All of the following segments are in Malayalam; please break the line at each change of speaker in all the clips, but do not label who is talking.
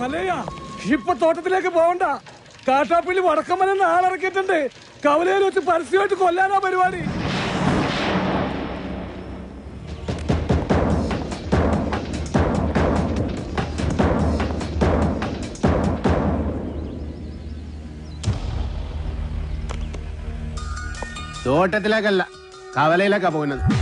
മലയ ഇപ്പൊ തോട്ടത്തിലേക്ക് പോകണ്ട കാട്ടാപ്പിള്ളി വടക്കമ്മലെന്ന് ആളിറക്കിയിട്ടുണ്ട് കവലയിൽ വെച്ച് പരസ്യമായിട്ട് കൊല്ലാനാ പരിപാടി.
തോട്ടത്തിലേക്കല്ല കവലയിലേക്കാ പോകുന്നത്.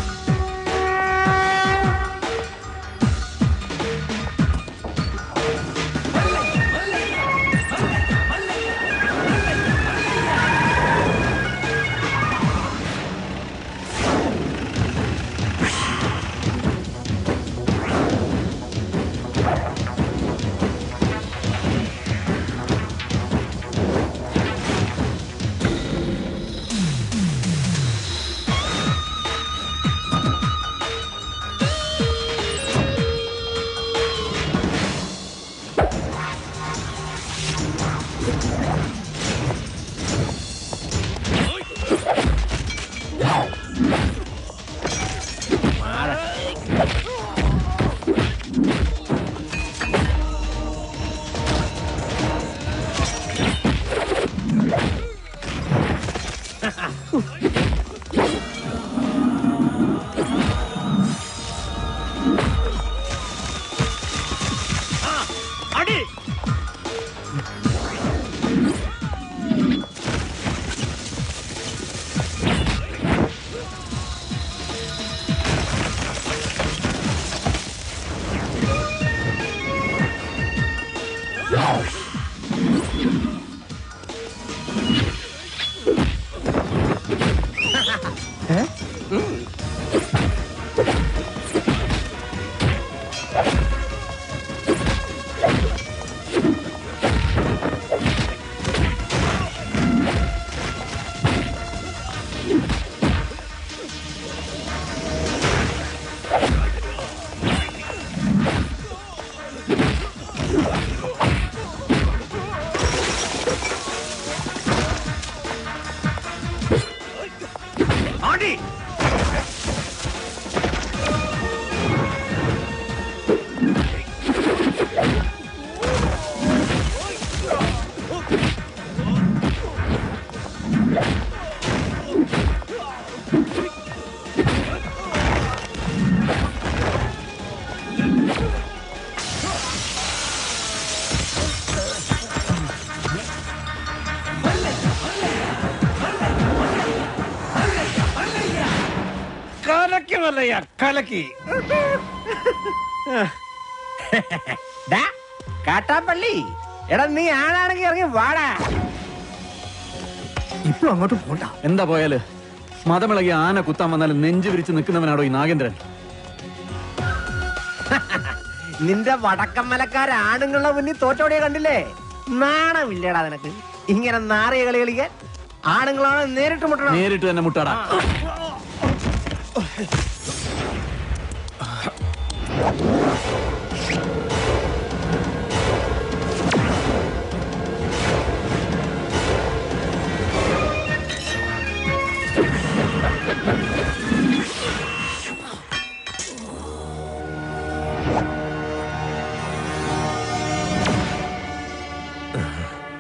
കലക്കി.
ഡാ, കാട്ടാപ്പള്ളി. എടാ നീ ആണാണെങ്കിൽ ഇറങ്ങി വാടാ.
ഇപ്പൊ അങ്ങോട്ട് പോണ്ട.
എന്താ പോയാൽ? മതമിളകി ആന കുത്താൻ വന്നാൽ നെഞ്ചു വിരിച്ച് നിൽക്കുന്നവനാണോ ഈ നാഗേന്ദ്രൻ?
നിന്റെ വടക്കമ്മലക്കാര ആണുങ്ങളുടെ മുന്നിൽ തോറ്റോടിയെ കണ്ടില്ലേ? നാണമില്ലേടാ നിനക്ക്. ഇങ്ങനെ നാറിയ കളി കളിക്കാൻ ആണുങ്ങളാണ് നേരിട്ട് മുട്ടണം.
നേരിട്ട് തന്നെ മുട്ടാടാ.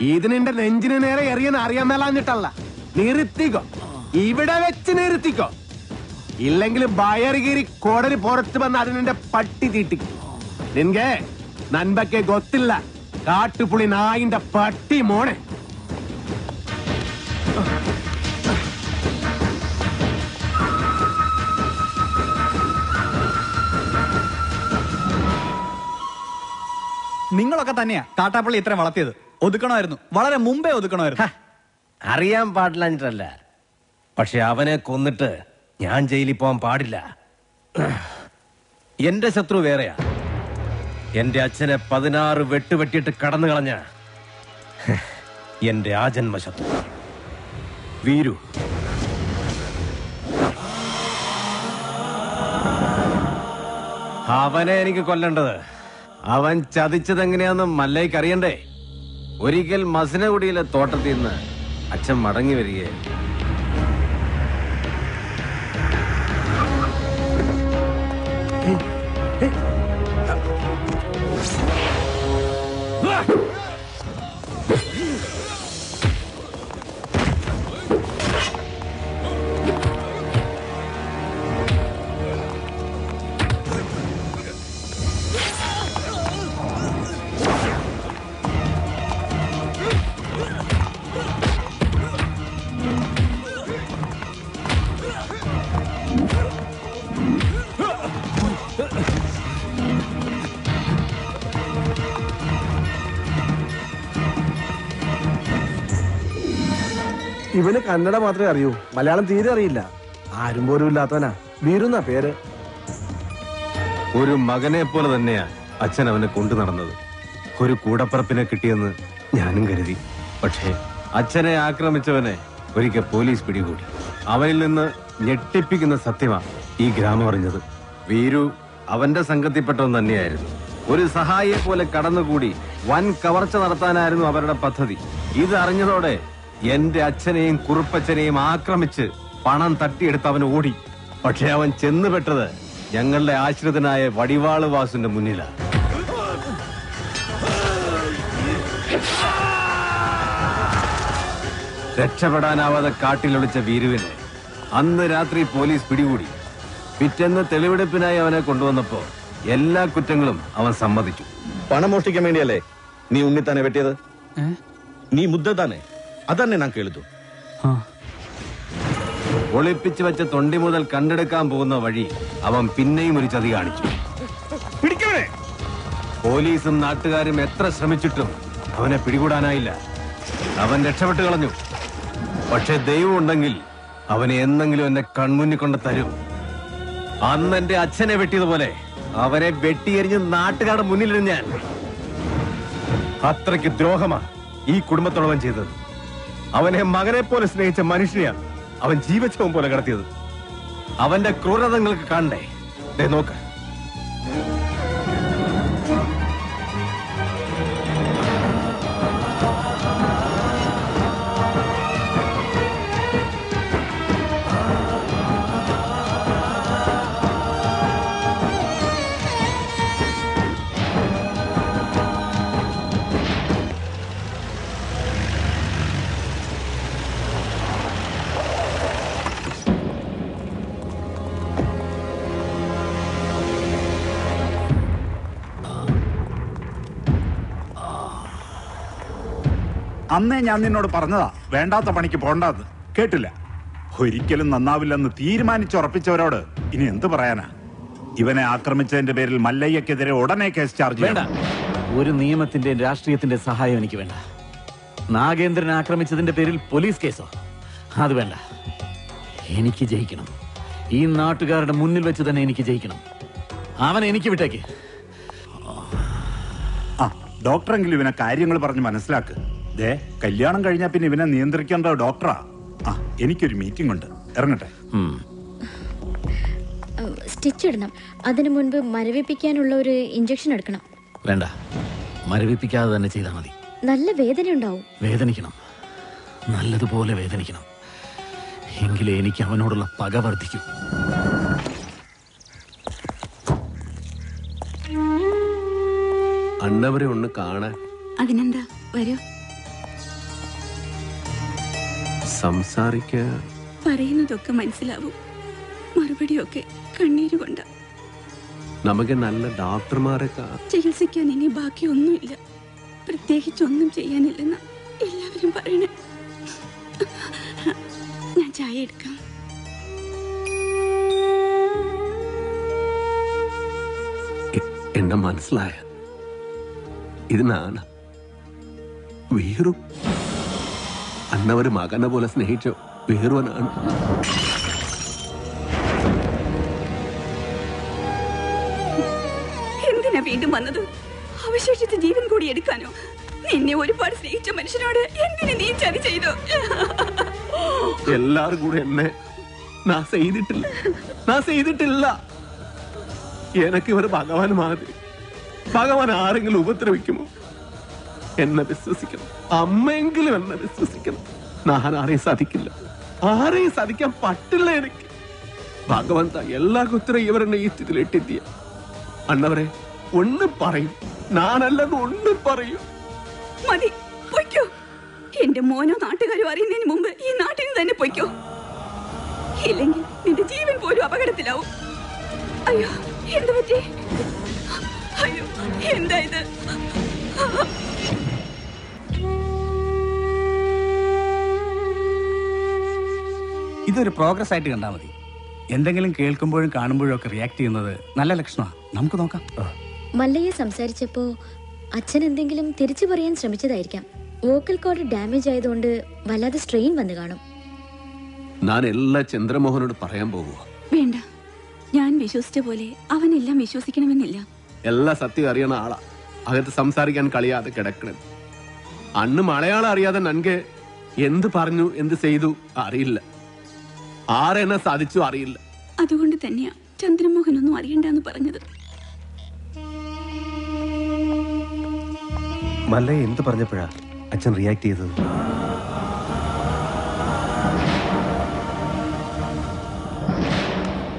ഇതിനെന്റെ നെഞ്ചിന് നേരെ എറിയെന്ന് അറിയാൻ മേലാഞ്ഞിട്ടല്ല. നിർത്തിക്കോ ഇവിടെ വെച്ച് നിർത്തിക്കോ ഇല്ലെങ്കിൽ ബയറുകീരി കീറി കോടലി പുറത്ത് വന്ന് അതിനെ പട്ടി തീട്ടി. നിൻകെ നൻപക്കെ ഗൊത്തില്ല. കാട്ടുപുളി നായിന്റെ പട്ടി മോണെ
നിങ്ങളൊക്കെ തന്നെയാ കാട്ടാപ്പള്ളി ഇത്രയും വളർത്തിയത്. ഒതുക്കണമായിരുന്നു. വളരെ മുമ്പേ ഒതുക്കണമായിരുന്നു.
അറിയാൻ പാടില്ല പക്ഷെ അവനെ കൊന്നിട്ട് ഞാൻ ജയിലിൽ പോകാൻ പാടില്ല. എന്റെ ശത്രു വേറെയാ. എന്റെ അച്ഛനെ പതിനാറ് വെട്ടുവെട്ടിയിട്ട് കടന്നു കളഞ്ഞ എന്റെ ആജന്മ ശത്രു. വീരു. അവനെ എനിക്ക് കൊല്ലേണ്ടത്. അവൻ ചതിച്ചത് എങ്ങനെയാന്ന് മല്ലയ്ക്ക് അറിയണ്ടേ? ഒരിക്കൽ മസിനകുടിയിലെ തോട്ടത്തിൽ നിന്ന് അച്ഛൻ മടങ്ങി വരികയായിരുന്നു. 了。
ഇവന് കന്നഡ മാത്രമേ അറിയൂ. മലയാളം തീരെ അറിയില്ല. ആരും പോലും ഇല്ലാത്തവനാ. വീരുന്ന പേര്.
ഒരു മകനെ പോലെ തന്നെയാ അച്ഛൻ അവനെ കൊണ്ടു നടന്നത്. ഒരു കൂടപ്പറപ്പിനെ കിട്ടിയെന്ന് ഞാനും കരുതി. പക്ഷേ അച്ഛനെ ആക്രമിച്ചവനെ ഒരിക്കൽ പോലീസ് പിടികൂടി. അവനിൽ നിന്ന് ഞെട്ടിപ്പിക്കുന്ന സത്യമാ ഈ ഗ്രാമം അറിഞ്ഞത്. വീരു അവന്റെ സംഘത്തിൽപ്പെട്ടവൻ തന്നെയായിരുന്നു. ഒരു സഹായിയെ പോലെ കടന്നുകൂടി വൻ കവർച്ച നടത്താനായിരുന്നു അവരുടെ പദ്ധതി. ഇത് അറിഞ്ഞതോടെ എന്റെ അച്ഛനെയും കുറുപ്പച്ചനെയും ആക്രമിച്ച് പണം തട്ടിയെടുത്ത് അവൻ ഓടി. പക്ഷെ അവൻ ചെന്നുപെട്ടത് ഞങ്ങളുടെ ആശ്രിതനായ വടിവാൾ വാസിന്റെ മുന്നിലാണ് രക്ഷപ്പെടാനാവാതെ കാട്ടിലൊളിച്ച വീരുവിനെ അന്ന് രാത്രി പോലീസ് പിടികൂടി. പിറ്റെന്ന് തെളിവെടുപ്പിനായി അവനെ കൊണ്ടുവന്നപ്പോ എല്ലാ കുറ്റങ്ങളും അവൻ സമ്മതിച്ചു.
പണം മോഷ്ടിക്കാൻ വേണ്ടിയല്ലേ നീ ഉണ്ണിത്താനെ വെട്ടിയത്? നീ മുദ്ദത്താനെ അതന്നെ നാം കേളുതു
ഒളിപ്പിച്ചു വെച്ച തൊണ്ടി മുതൽ കണ്ടെടുക്കാൻ പോകുന്ന വഴി അവൻ പിന്നെയും ഒരു ചതി കാണിച്ചു. പോലീസും നാട്ടുകാരും എത്ര ശ്രമിച്ചിട്ടും അവനെ പിടികൂടാനായില്ല. അവൻ രക്ഷപ്പെട്ടു കളഞ്ഞു. പക്ഷെ ദൈവം ഉണ്ടെങ്കിൽ അവനെ എന്നെങ്കിലും എന്നെ കൺമുന്നിൽ കൊണ്ട് തരും. അന്ന് എന്റെ അച്ഛനെ വെട്ടിയതുപോലെ അവനെ വെട്ടിയെറിഞ്ഞ് നാട്ടുകാരുടെ മുന്നിലിരുന്ന് ഞാൻ. അത്രയ്ക്ക് ദ്രോഹമാ ഈ കുടുംബത്തോളം ചെയ്തത്. അവനെ മകനെ പോലെ സ്നേഹിച്ച മനുഷ്യനെയാണ് അവൻ ജീവിച്ചവൻ പോലെ കടത്തിയത്. അവന്റെ ക്രൂരത നിങ്ങൾക്ക് കാണണ്ടേ നോക്ക്.
അന്നേ ഞാൻ നിന്നോട് പറഞ്ഞതാ വേണ്ടാത്ത പണിക്ക് പോണ്ടാന്ന്. കേട്ടില്ല. ഒരിക്കലും നന്നാവില്ലെന്ന് തീരുമാനിച്ചുറപ്പിച്ചവരോട് ഇനി എന്ത് പറയാനാ? ഇവനെ ആക്രമിച്ചതിന്റെ പേരിൽ മല്ലയ്യക്കെതിരെ ഉടനെ കേസ് ചാർജ്
വേണ്ട. ഒരു നിയമത്തിന്റെ രാഷ്ട്രീയത്തിന്റെ സഹായം എനിക്ക് വേണ്ട. നാഗേന്ദ്രൻ ആക്രമിച്ചതിന്റെ പേരിൽ പോലീസ് കേസോ? അത് വേണ്ട. എനിക്ക് ജയിക്കണം. ഈ നാട്ടുകാരുടെ മുന്നിൽ വെച്ച് തന്നെ എനിക്ക് ജയിക്കണം. അവൻ എനിക്ക് വിട്ടേക്ക്.
ആ ഡോക്ടറെങ്കിലും ഇവനെ കാര്യങ്ങൾ പറഞ്ഞ് മനസ്സിലാക്ക്. ദേ കല്യാണം കഴിഞ്ഞാ പിന്നെ ഇവനെ നിയന്ത്രിക്കേണ്ട ഡോക്ടറാ. ആ എനിക്കൊരു മീറ്റിംഗ് ഉണ്ട്. ഇറങ്ങട്ടെ.
സ്റ്റിച്ച് ഇടണം. അതിനു മുൻപ് മരവിപ്പിക്കാനുള്ള ഒരു ഇഞ്ചക്ഷൻ എടുക്കണം.
വേണ്ട. മരവിപ്പിക്കാതെ തന്നെ ചെയ്താൽ മതി.
നല്ല വേദന ഉണ്ടാവും.
വേദനിക്കണം. നല്ലതുപോലെ വേദനിക്കണം. എങ്കിലേ എനിക്ക് അവനോടുള്ള പക വർദ്ധിക്കൂ.
അണ്ണവരെ ഒന്ന് കാണാൻ.
അതിനെന്താ? വരൂ.
സംസാരിക്കാൻ
പറയുന്നതൊക്കെ മനസ്സിലാവും. മറുപടിയൊക്കെ കണ്ണീര് കൊണ്ട്.
നമുക്ക് നല്ല ഡോക്ടർമാരെ കാ-
ചികിത്സിക്കാൻ ഇനി ബാക്കിയൊന്നുമില്ല. പ്രത്യേകിച്ച് ഒന്നും ചെയ്യാനില്ലെന്ന് എല്ലാവരും പറയണേ. ഞാൻ ചായ എടുക്കാം.
എന്നെ മനസ്സിലായ? ഇത് നാണ്. വീറു അന്നവര് മകനെ പോലെ സ്നേഹിച്ച വേറുവനാണ്.
എന്തിനാ വീണ്ടും വന്നത്? അവശേഷിച്ച ജീവൻ കൂടി എടുക്കാനോ? നിന്നെ ഒരുപാട് സ്നേഹിച്ച മനുഷ്യനോട് എന്തിനു നീ ചതി ചെയ്തു?
എല്ലാരും കൂടെ എന്നെ നാ ചെയ്തിട്ടില്ല. നാ ചെയ്തിട്ടില്ല. എനക്ക് ഇവർ ഭഗവാൻ മാതിരി ഭഗവാൻ ആരെങ്കിലും ഉപദ്രവിക്കുമോ? എന്നെ വിശ്വസിക്കണം. അമ്മയെങ്കിലും എന്നെ വിശ്വസിക്കണം. ഞാൻ ആരെയും സാധിക്കില്ല. ആരെയും സാധിക്കാൻ പറ്റില്ല എനിക്ക്. ഭഗവന്ത എല്ലാ കുത്തരം ഇവരെന്നെ ഈ സ്ഥിതിയിൽ ഇട്ടെത്തിയ അണ്ണവരെ ഒന്നും പറയും. ഞാനല്ലെന്ന് ഒന്നും പറയും.
മതി പൊയ്ക്കോ. എന്റെ മോനോ നാട്ടുകാരോ അറിയുന്നതിന് മുമ്പ് ഈ നാട്ടിൽ നിന്ന് തന്നെ പൊയ്ക്കോ. ഇല്ലെങ്കിൽ നിന്റെ ജീവൻ പോലും അപകടത്തിലാവും. അയ്യോ എന്ത് പറ്റി? അയ്യോ എന്താ ഇത്?
ഇതൊരു പ്രോഗ്രസ് ആയിട്ട് കണ്ടാൽ മതി. എന്തെങ്കിലും കേൾക്കുമ്പോഴും കാണുമ്പോഴും ഒക്കെ റിയാക്ട് ചെയ്യുന്നത് നല്ല ലക്ഷണമാണ് നമുക്ക് നോക്കാം.
മല്ലയെ സംസാരിച്ചപ്പോ അച്ഛൻ എന്തെങ്കിലും തിരിച്ചു പറയാൻ ശ്രമിച്ചതായിരിക്കാം. വോക്കൽ കോഡ് ഡാമേജ് ആയതുകൊണ്ട് വല്ലാതെ സ്ട്രെയിൻ വന്നു കാണും.
ഞാൻ എല്ലാ ചന്ദ്രമോഹനോട് പറയാൻ പോകുക
വേണ്ട. ഞാൻ വിശ്വസിച്ച പോലെ അവനെല്ലാം വിശ്വസിക്കണമെന്നില്ല.
എല്ലാ സത്യം അറിയണ ആളാ. അകത്ത് സംസാരിക്കാൻ കളിയാതെ കിടക്കണം. അന്ന് മലയാളം അറിയാതെ നൻകെ എന്ത് പറഞ്ഞു എന്ത് ചെയ്തു അറിയില്ല. ആരെന്നെ സാധിച്ചു അറിയില്ല.
അതുകൊണ്ട് തന്നെയാ ചന്ദ്രമോഹൻ ഒന്നും അറിയണ്ടെന്ന് പറഞ്ഞത്.
മല്ല എന്ത് പറഞ്ഞപ്പോഴാ അച്ഛൻ റിയാക്ട് ചെയ്തത്?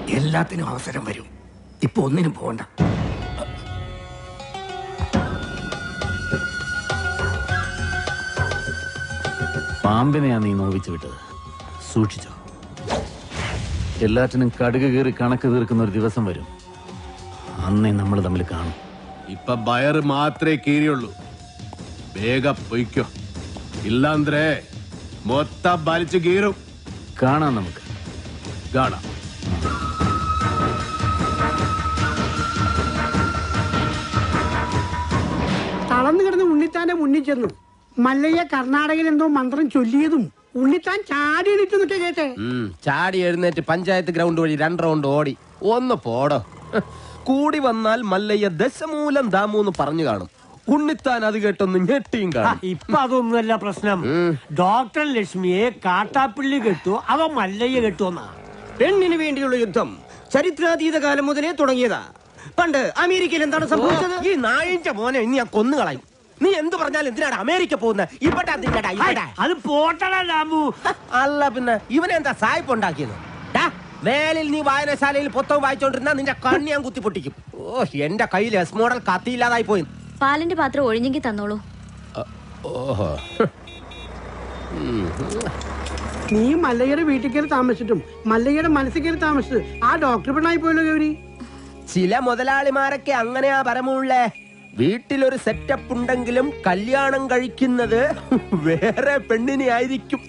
എല്ലാത്തിനും അവസരം വരും. ഇപ്പൊ ഒന്നിനും പോകണ്ട
പാമ്പിനെയാ നീ നോവിച്ചു വിട്ടത്. സൂക്ഷിച്ചോ. എല്ലാറ്റിനും കടുക് കീറി കണക്ക് തീർക്കുന്ന ഒരു ദിവസം വരും. അന്നേ നമ്മൾ തമ്മിൽ കാണും.
ഇപ്പൊ ബയർ മാത്രമേ കീറിയുള്ളൂ. വേഗ പൊയ്ക്കോ. ഇല്ലാന്ത്രേ മൊത്തം വലിച്ചു കീറും.
കാണാം നമുക്ക്.
കാണാം.
തളന്നു കിടന്ന് ഉണ്ണിത്താന്റെ മുന്നിൽ ചെന്നു. മല്ലയ്യ കർണാടകയിൽ എന്തോ മന്ത്രം ചൊല്ലിയതും ഉണ്ണിത്താൻ ചാടി എഴുന്നേറ്റ് കേട്ടെ.
ചാടി എഴുന്നേറ്റ് പഞ്ചായത്ത് ഗ്രൗണ്ട് വഴി രണ്ട് റൗണ്ട് ഓടി. ഒന്ന് പോടോ. കൂടി വന്നാൽ മല്ലയ്യ ദശമൂലം ദാമൂന്ന് പറഞ്ഞു കാണും. ഉണ്ണിത്താൻ അത് കേട്ടൊന്ന് ഞെട്ടിയും കാണും.
ഇപ്പൊ അതൊന്നുമല്ല പ്രശ്നം. ഡോക്ടർ ലക്ഷ്മിയെ കാട്ടാപ്പിള്ളി കെട്ടു അവ മല്ലയ്യ കെട്ടുവന്നാ.
പെണ്ണിന് വേണ്ടിയുള്ള യുദ്ധം ചരിത്രാതീത കാലം മുതലേ തുടങ്ങിയതാ. പണ്ട് അമേരിക്കയിൽ എന്താണ് സംഭവിച്ചത്? ഈ നായിന്റെ മോനെ ഇനി ഞാൻ കൊന്നുകളയും. നീ എന്ത് പറഞ്ഞാലും എന്തിനാണ് അമേരിക്ക പോകുന്നത് ഇവിടെ.
അത് പോട്ടടാ രാമു.
അല്ല പിന്നെ ഇവനെന്താ സായിപ്പ് ഉണ്ടാക്കിയത് വേലിൽ നീ വായനശാലയിൽ പുത്തകം വായിച്ചോണ്ടിരുന്ന നിന്റെ കണ്ണി ഞാൻ കുത്തി പൊട്ടിക്കും ഓ എന്റെ കയ്യിൽ എസ് മോഡൽ കത്തിയില്ലാതായി പോയി.
പാലിന്റെ പാത്രം ഒഴിഞ്ഞെങ്കിൽ തന്നോളൂ.
ഓഹോ.
നീ മല്ലയ്യയുടെ വീട്ടിൽ കയറി താമസിച്ചിട്ടും മല്ലയ്യയുടെ മനസ്സിൽ കയറി താമസിച്ചത് ആ ഡോക്ടർ പെണ്ണായി പോയല്ലോ ഗൗരി.
ചില മുതലാളിമാരൊക്കെ അങ്ങനെയാ പരമുള്ളേ വീട്ടിലൊരു സെറ്റപ്പ് ഉണ്ടെങ്കിലും കല്യാണം കഴിക്കുന്നത് വേറെ പെണ്ണിനെ ആയിരിക്കും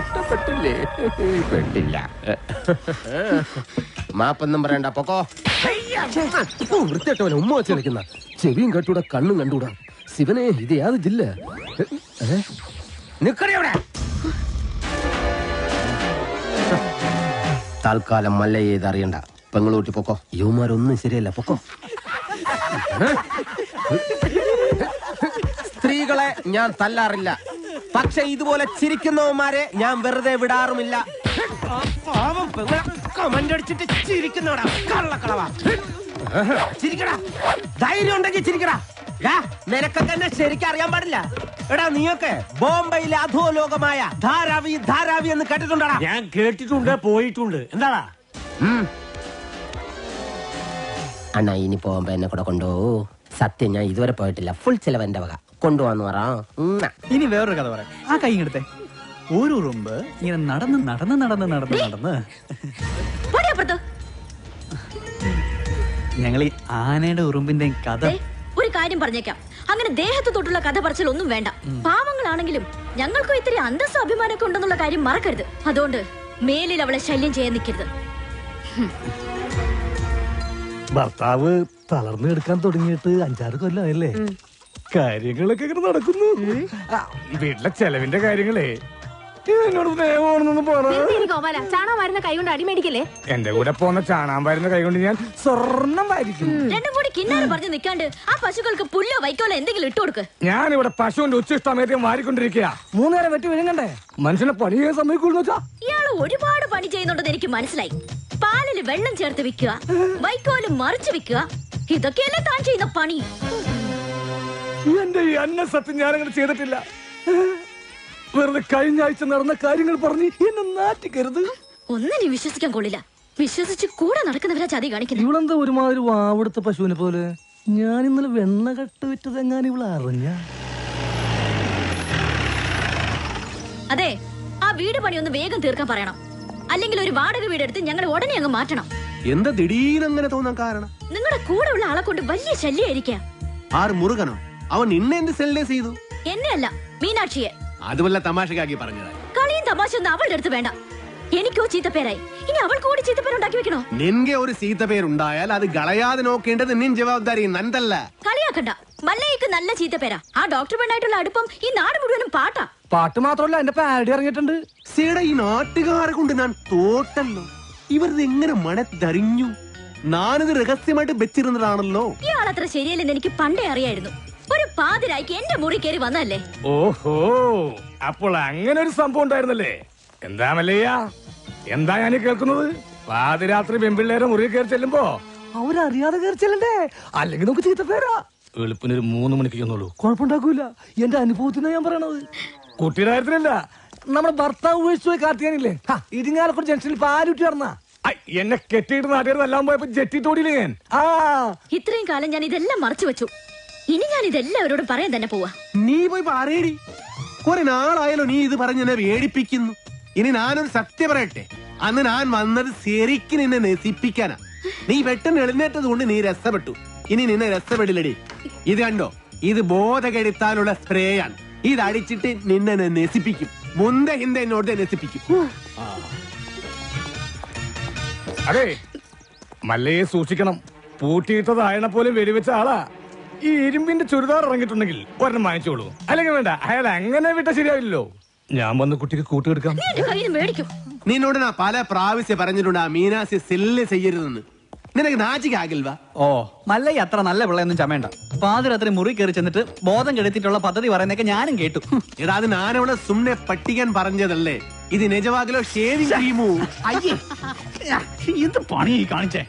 ഇഷ്ടപ്പെട്ടില്ലേ? പെട്ടില്ല മാപ്പൊന്നും പറയണ്ട പൊക്കോ. വൃത്തിട്ടവനെ ഉമ്മ വെച്ചിരിക്കുന്ന ചെവിയും കെട്ടൂടെ കണ്ണും കണ്ടൂടാ. ശിവനെ ഇത് യാത് ജില്ല നിക്കണേ അവിടെ. തൽക്കാലം മല്ലയെ ഇത് അറിയണ്ട. പെങ്ങളൂട്ടി പൊക്കോ. യുവമാരൊന്നും ശരിയല്ല പൊക്കോ. സ്ത്രീകളെ ഞാൻ തല്ലാറില്ല. പക്ഷെ ഇതുപോലെ ചിരിക്കുന്നവന്മാരെ ഞാൻ വെറുതെ വിടാറുമില്ല. കമന്റ് അടിച്ചിട്ട് ചിരിക്കുന്നവടാ. കള്ളക്കളവാ. ചിരിക്കടാ. ധൈര്യം ഉണ്ടെങ്കിൽ ചിരിക്കടാ. നിനക്കൊക്കെ എന്നെ ശരിക്കും അറിയാൻ പാടില്ല. എടാ നീയൊക്കെ ബോംബെയിലെ അധോലോകമായ ധാരാവി ധാരാവി എന്ന് കേട്ടിട്ടുണ്ടടാ?
ഞാൻ കേട്ടിട്ടുണ്ട് പോയിട്ടുണ്ട്. എന്താടാ?
അണ്ണാ ഇനി പോകുമ്പോ എന്നെ കൂടെ കൊണ്ടുപോകൂ. സത്യം ഞാൻ ഇതുവരെ പോയിട്ടില്ല. ഫുൾ ചെലവ് എന്റെ വക. കൊണ്ടുപോവാന്ന് പറ.
ഇനി വേറൊരു കഥ പറയാം. ആ കൈ എടുത്തേ ഒരു ഉറുമ്പ് ഇങ്ങനെ നടന്ന് നടന്ന് നടന്ന് നടന്ന് നടന്ന്. ഞങ്ങൾ ഈ ആനയുടെ ഉറുമ്പിന്റെ കഥ
ഒരു കാര്യം പറഞ്ഞേക്കാം. അങ്ങനെ ദേഹത്ത് തൊട്ടുള്ള കഥ പറച്ചിൽ ഒന്നും വേണ്ട. പാവങ്ങളാണെങ്കിലും ഞങ്ങൾക്കും ഇത്തിരി അന്തസ്സും അഭിമാനമൊക്കെ ഉണ്ടെന്നുള്ള കാര്യം മറക്കരുത്. അതുകൊണ്ട് മേലിൽ അവളെ ശല്യം ചെയ്യാൻ നിൽക്കരുത്.
ഭർത്താവ് തളർന്നു എടുക്കാൻ തുടങ്ങിയിട്ട് അഞ്ചാറ് കൊല്ലമായല്ലേ
കാര്യങ്ങളൊക്കെ ഇങ്ങനെ നടക്കുന്നു. വീട്ടിലെ ചെലവിന്റെ കാര്യങ്ങളേ.
വരുന്ന കൈ കൊണ്ട് അടിമേടിക്കല്ലേ
എന്റെ കൂടെ പോന്ന ചാണാൻ വരുന്ന കൈകൊണ്ട് ഞാൻ സ്വർണം വായിരിക്കും
രണ്ടും കൂടി കിന്നാരം പറഞ്ഞു നിൽക്കാണ്ട് ആ പശുക്കൾക്ക് പുല്ലോ വൈക്കോലോ എന്തെങ്കിലും ഇട്ട് കൊടുക്ക്.
ഞാനിവിടെ പശുവിന്റെ ഉച്ചിഷ്ടമേറ്റം വാരിക്കൊണ്ടിരിക്കുക മൂന്നേരം വെട്ടി വിഴുങ്ങണ്ടേ? മനുഷ്യനെ പണി ചെയ്യാൻ സമ്മതിക്കുള്ളൂ
ഇയാൾ ഒരുപാട് പണി ചെയ്യുന്നുണ്ടെന്ന് എനിക്ക് മനസ്സിലായി. പാലിൽ വെള്ളം ചേർത്ത് വിൽക്കുക വൈക്കോൽ മറിച്ച് വിൽക്കുക ഇതൊക്കെയല്ലേ താൻ ചെയ്യുന്ന പണി?
എന്റെ ഈ അന്ന സത്യം ഞാനങ്ങനെ ചെയ്തിട്ടില്ല. വെറുതെ കഴിഞ്ഞ ആഴ്ച നടന്ന കാര്യങ്ങൾ പറഞ്ഞ് എന്നെ നാറ്റിക്കരുത്.
ഒന്നിനും വിശ്വസിക്കാൻ കൊള്ളില്ല. വിശ്വസിച്ച് കൂടെ നടക്കുന്നവരാ ചതി കാണിക്കുന്നത്.
ഇവളെന്താ ഒരുമാതിരി വാവെടുത്ത പശുവിനെ പോലെ. ഞാൻ ഇന്നലെ വെണ്ണ കട്ട് വിറ്റതെങ്ങാൻ ഇവളെ അറിഞ്ഞ?
അതെ ആ വീട് പണി ഒന്ന് വേഗം തീർക്കാൻ പറയണം. അല്ലെങ്കിൽ ഒരു വാടക വീടെടുത്ത് ഞങ്ങൾ ഉടനെ അങ്ങ് മാറ്റണം.
എന്താ ദിടീരങ്ങനെ തോന്നാൻ കാരണം?
നിങ്ങളുടെ കൂടെ ഉള്ള ആളെ കൊണ്ട് വലിയ ശല്യായിരിക്കാം.
ആർ മുറുകനോ? അവൻ നിന്നെ എന്ത് സെല്ലേ ചെയ്തു?
എന്നെയല്ല മീനാക്ഷിയെ.
അതുവല്ല തമാശക്കാക്കി പറഞ്ഞതാ
കളിയും തമാശ ഒന്നും അവളുടെ അടുത്ത് വേണ്ട. എനിക്കോ ചീത്തപ്പേരായി. ഇനി അവൾ കൂടി ചീത്തപ്പേരുണ്ടാക്കി വെക്കണോ?
നിൻകെ ഒരു സീത്ത പേരുണ്ടായാൽ അത് കളയാതെ നോക്കേണ്ടത് നിൻ ജവാബ്ദാരി നന്ദല്ല
കളിയാക്കണ്ട. മല്ലയ്ക്ക് നല്ല ചീത്തപ്പേരാ ആ ഡോക്ടർ പെണ്ണായിട്ടുള്ള അടുപ്പം ഈ നാട് മുഴുവനും പാട്ടാ.
പാട്ട് മാത്രമല്ല എന്റെ പാരടി ഇറങ്ങിയിട്ടുണ്ട്?
സീട ഈ നാട്ടുകാരെ കൊണ്ട് ഞാൻ തോട്ടല്ലോ. ഇവരത് എങ്ങനെ മണത്തറിഞ്ഞു ഞാനത് രഹസ്യമായിട്ട് വെച്ചിരുന്നതാണല്ലോ.
ഇയാൾ അത്ര ശരിയല്ലെന്ന് എനിക്ക് പണ്ടേ അറിയായിരുന്നു. ഒരു പാതിരായിക്ക് എന്റെ മുറി കയറി വന്നല്ലേ
ഓഹോ അപ്പോൾ അങ്ങനെ ഒരു സംഭവം ഉണ്ടായിരുന്നല്ലേ? എന്താ മല്ലയ്യ? എന്താ ഞാൻ കേൾക്കുന്നത്? പാതിരാത്രി പെൺപിള്ളേരെ മുറി കയറി ചെല്ലുമ്പോ അവരറിയാതെ കയറി ചെല്ലണ്ടേ? അല്ലെങ്കിൽ നമുക്ക് ചീത്ത പേരാ. വെളുപ്പിന് ഒരു മൂന്ന് മണിക്ക് ചെന്നുള്ളൂ കുഴപ്പമുണ്ടാക്കൂല. എന്റെ അനുഭവത്തിനാ ഞാൻ പറയണത്. കുട്ടിയുടെ കാര്യത്തിലല്ല. നമ്മുടെ ഭർത്താവ് ഉപയോഗിച്ചു പോയി കാർത്തിയാനില്ലേ ഇരിങ്ങാലക്കുടി ജംഗ്ഷനിൽ പാലുറ്റി നടന്ന. എന്നെ കെട്ടിയിട്ട് നാട്ടുകാർ എല്ലാം പോയപ്പോ ജെറ്റിട്ടോടിയില്ലേ ഞാൻ? ആ.
ഇത്രയും കാലം ഞാൻ ഇതെല്ലാം മറച്ചു വെച്ചു. ഇനി ഞാൻ ഇതെല്ലാവരോടും പറയാൻ തന്നെ പോവാ.
നീ പോയി പറയടി കുറെ നാളായാലോ നീ ഇത് പറഞ്ഞ് എന്നെ വേടിപ്പിക്കുന്നു. ഇനി ഞാനൊരു സത്യം പറയട്ടെ. അന്ന് ഞാൻ വന്നത് ശരിക്കും നിന്നെ നശിപ്പിക്കാനാ. നീ പെട്ടെന്ന് എഴുന്നേറ്റത് കൊണ്ട് നീ രസപ്പെട്ടു ഇനി നിന്നെ രസപ്പെടില്ലടി ഇത് കണ്ടോ? ഇത് ബോധകെടുത്താനുള്ള സ്പ്രേ ആണ് ഇത് അടിച്ചിട്ട് നിന്നെ നശിപ്പിക്കും. മുന്ത ഹിന്ദ എന്നോട് നശിപ്പിക്കും.
അതെ മല്ലയെ സൂക്ഷിക്കണം. പൂട്ടിയിട്ടതായണ പോലെ പോലും വെടിവെച്ച ആളാ. ഈ ഇരുമ്പിന്റെ ചുരിദാർ ഇറങ്ങിയിട്ടുണ്ടെങ്കിൽ ഒരെണ്ണം വാങ്ങിച്ചോളൂ. അല്ലെങ്കിൽ വേണ്ട അയാൾ അങ്ങനെ വിട്ട ശരിയാവില്ലല്ലോ. ഞാൻ വന്ന് കുട്ടിക്ക്
മേടിക്കും.
നിന്നോട് ഞാൻ പല പ്രാവശ്യം പറഞ്ഞിട്ടുണ്ട് ആ മീനാസി സെല്ല് ചെയ്യരുതെന്ന്. നിനക്ക് നാച്ചിക്കാകിൽവാ
ഓ. മല്ലയ്യ അത്ര നല്ല പിള്ളയൊന്നും ചമയണ്ട. പാതിരാത്രി മുറി കയറി ചെന്നിട്ട് ബോധം കെടുത്തിട്ടുള്ള പദ്ധതി പറയുന്നൊക്കെ ഞാനും കേട്ടു.
എടാ അത് ഞാനവിടെ സുമ്നെ പട്ടിക്കാൻ പറഞ്ഞതല്ലേ? ഇത് നിജവാകിലോ ഷേവിംഗ് ക്രീമോ
അയ്യേ. എന്ത് പണി കാണിച്ചേ?